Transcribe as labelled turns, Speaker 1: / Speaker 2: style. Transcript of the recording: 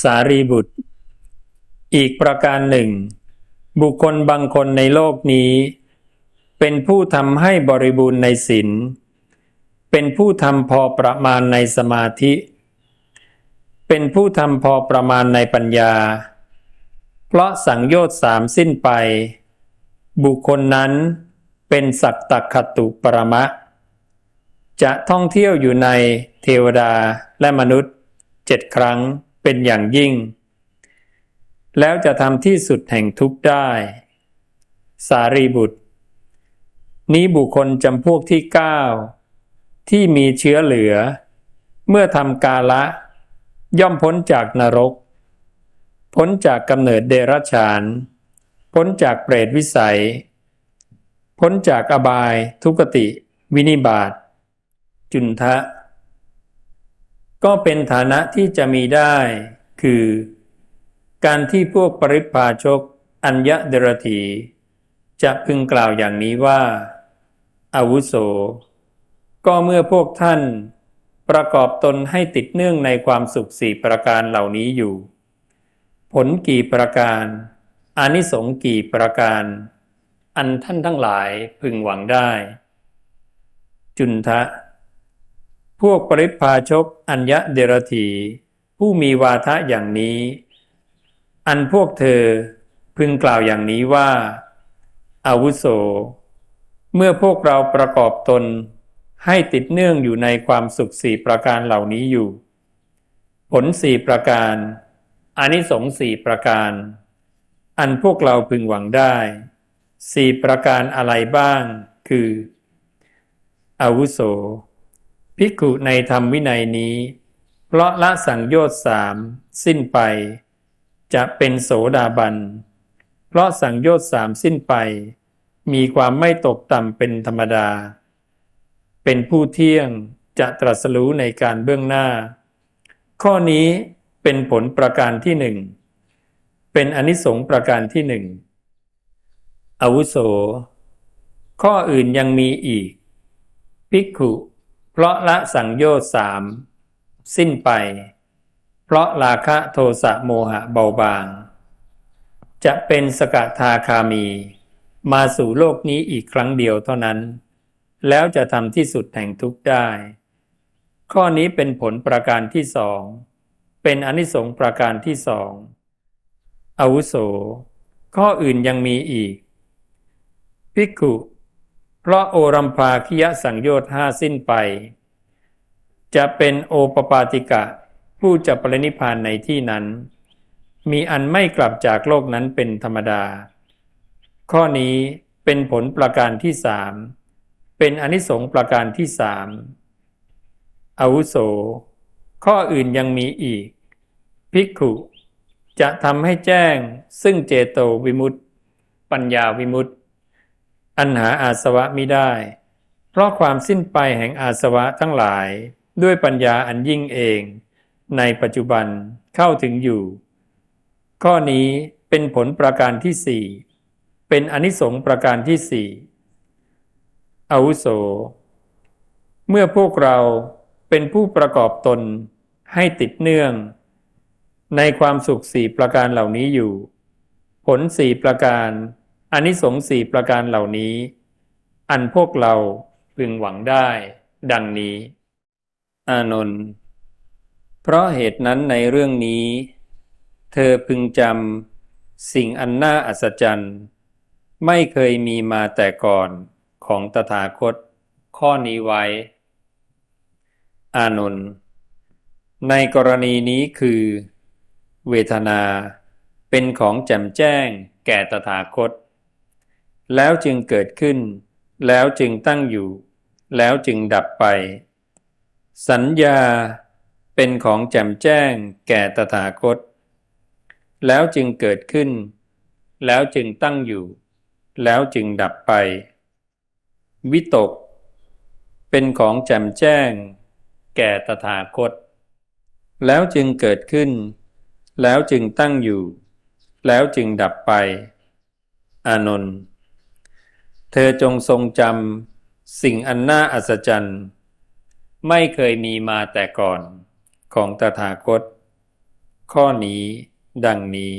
Speaker 1: สารีบุตร อีกประการหนึ่ง บุคคลบางคนในโลกนี้ เป็นผู้ทำให้บริบูรณ์ในศีลเป็นผู้ทำพอประมาณในสมาธิ เป็นผู้ทำพอประมาณในปัญญา เพราะสังโยชน์สามสิ้นไป บุคคลนั้นเป็นสักตคตุปรมะ จะท่องเที่ยวอยู่ในเทวดาและมนุษย์เจ็ดครั้ง เป็นอย่างยิ่ง แล้วจะทำที่สุดแห่งทุกข์ได้ สารีบุตร นี้บุคคลจำพวกที่เก้าที่มีเชื้อเหลือ เมื่อทำกาละ ย่อมพ้นจากนรก พ้นจากกำเนิดเดรัจฉาน พ้นจากเปรตวิสัย พ้นจากอบายทุกติ วินิบาตจุนทะ ก็เป็นฐานะที่จะมีได้ คือ การที่พวกปริพาชก อัญญเดรธีจะพึงกล่าวอย่างนี้ว่า อาวุโส ก็เมื่อพวกท่าน ประกอบตนให้ติดเนื่องในความสุขสี่ประการเหล่านี้อยู่ ผลกี่ประการอานิสงส์กี่ประการ อันท่านทั้งหลายพึงหวังได้ จุนทะ พวกปริพาชกอัญญะเดรธีผู้มีวาทะอย่างนี้ อันพวกเธอพึงกล่าวอย่างนี้ว่า อาวุโส เมื่อพวกเราประกอบตนให้ติดเนื่องอยู่ในความสุขสี่ประการเหล่านี้อยู่ ผลสี่ประการอานิสงส์สี่ประการ อันพวกเราพึงหวังได้สี่ประการอะไรบ้าง คือ อาวุโส ภิกขุในธรรมวินัยนี้ เพราะละสังโยชน์สามสิ้นไป จะเป็นโสดาบัน เพราะสังโยชน์สามสิ้นไป มีความไม่ตกต่ำเป็นธรรมดา เป็นผู้เที่ยงจะตรัสรู้ในการเบื้องหน้า ข้อนี้เป็นผลประการที่หนึ่ง เป็นอนิสงส์ประการที่หนึ่งอาวุโส ข้ออื่นยังมีอีก ภิกขุ เพราะละสังโยชน์สามสิ้นไป เพราะราคะโทสะโมหะเบาบาง จะเป็นสกทาคามี มาสู่โลกนี้อีกครั้งเดียวเท่านั้น แล้วจะทำที่สุดแห่งทุกข์ได้ ข้อนี้เป็นผลประการที่สอง เป็นอนิสงส์ประการที่สองอาวุโส ข้ออื่นยังมีอีกภิกขุ เพราะโอรัมภาคิยสังโยชน์ห้าสิ้นไป จะเป็นโอปปาติกะ ผู้จะปรินิพานในที่นั้น มีอันไม่กลับจากโลกนั้นเป็นธรรมดา ข้อนี้เป็นผลประการที่สามเป็นอนิสงส์ประการที่สามอาวุโส ข้ออื่นยังมีอีก ภิกขุ จะทำให้แจ้งซึ่งเจโตวิมุตติ ปัญญาวิมุตติ อันหาอาสวะมิได้ เพราะความสิ้นไปแห่งอาสวะทั้งหลาย ด้วยปัญญาอันยิ่งเอง ในปัจจุบันเข้าถึงอยู่ ข้อนี้เป็นผลประการที่สี่เป็นอนิสงส์ประการที่สี่อาวุโส เมื่อพวกเราเป็นผู้ประกอบตนให้ติดเนื่อง ในความสุขสี่ประการเหล่านี้อยู่ ผลสี่ประการ อนิสงส์สี่ประการเหล่านี้ อันพวกเราพึงหวังได้ ดังนี้ อานนท์เพราะเหตุนั้นในเรื่องนี้ เธอพึงจำสิ่งอันน่าอัศจรรย์ ไม่เคยมีมาแต่ก่อนของตถาคต ข้อนี้ไว้ อานนท์ในกรณีนี้คือ เวทนาเป็นของแจ่มแจ้งแก่ตถาคต แล้วจึงเกิดขึ้น แล้วจึงตั้งอยู่ แล้วจึงดับไป สัญญาเป็นของแจ่มแจ้งแก่ตถาคต แล้วจึงเกิดขึ้น แล้วจึงตั้งอยู่ แล้วจึงดับไป วิตก เป็นของแจ่มแจ้ง แก่ตถาคต แล้วจึงเกิดขึ้น แล้วจึงตั้งอยู่ แล้วจึงดับไป อานนท์ เธอจงทรงจำสิ่งอันน่าอัศจรรย์ ไม่เคยมีมาแต่ก่อนของตถาคต ข้อนี้ดังนี้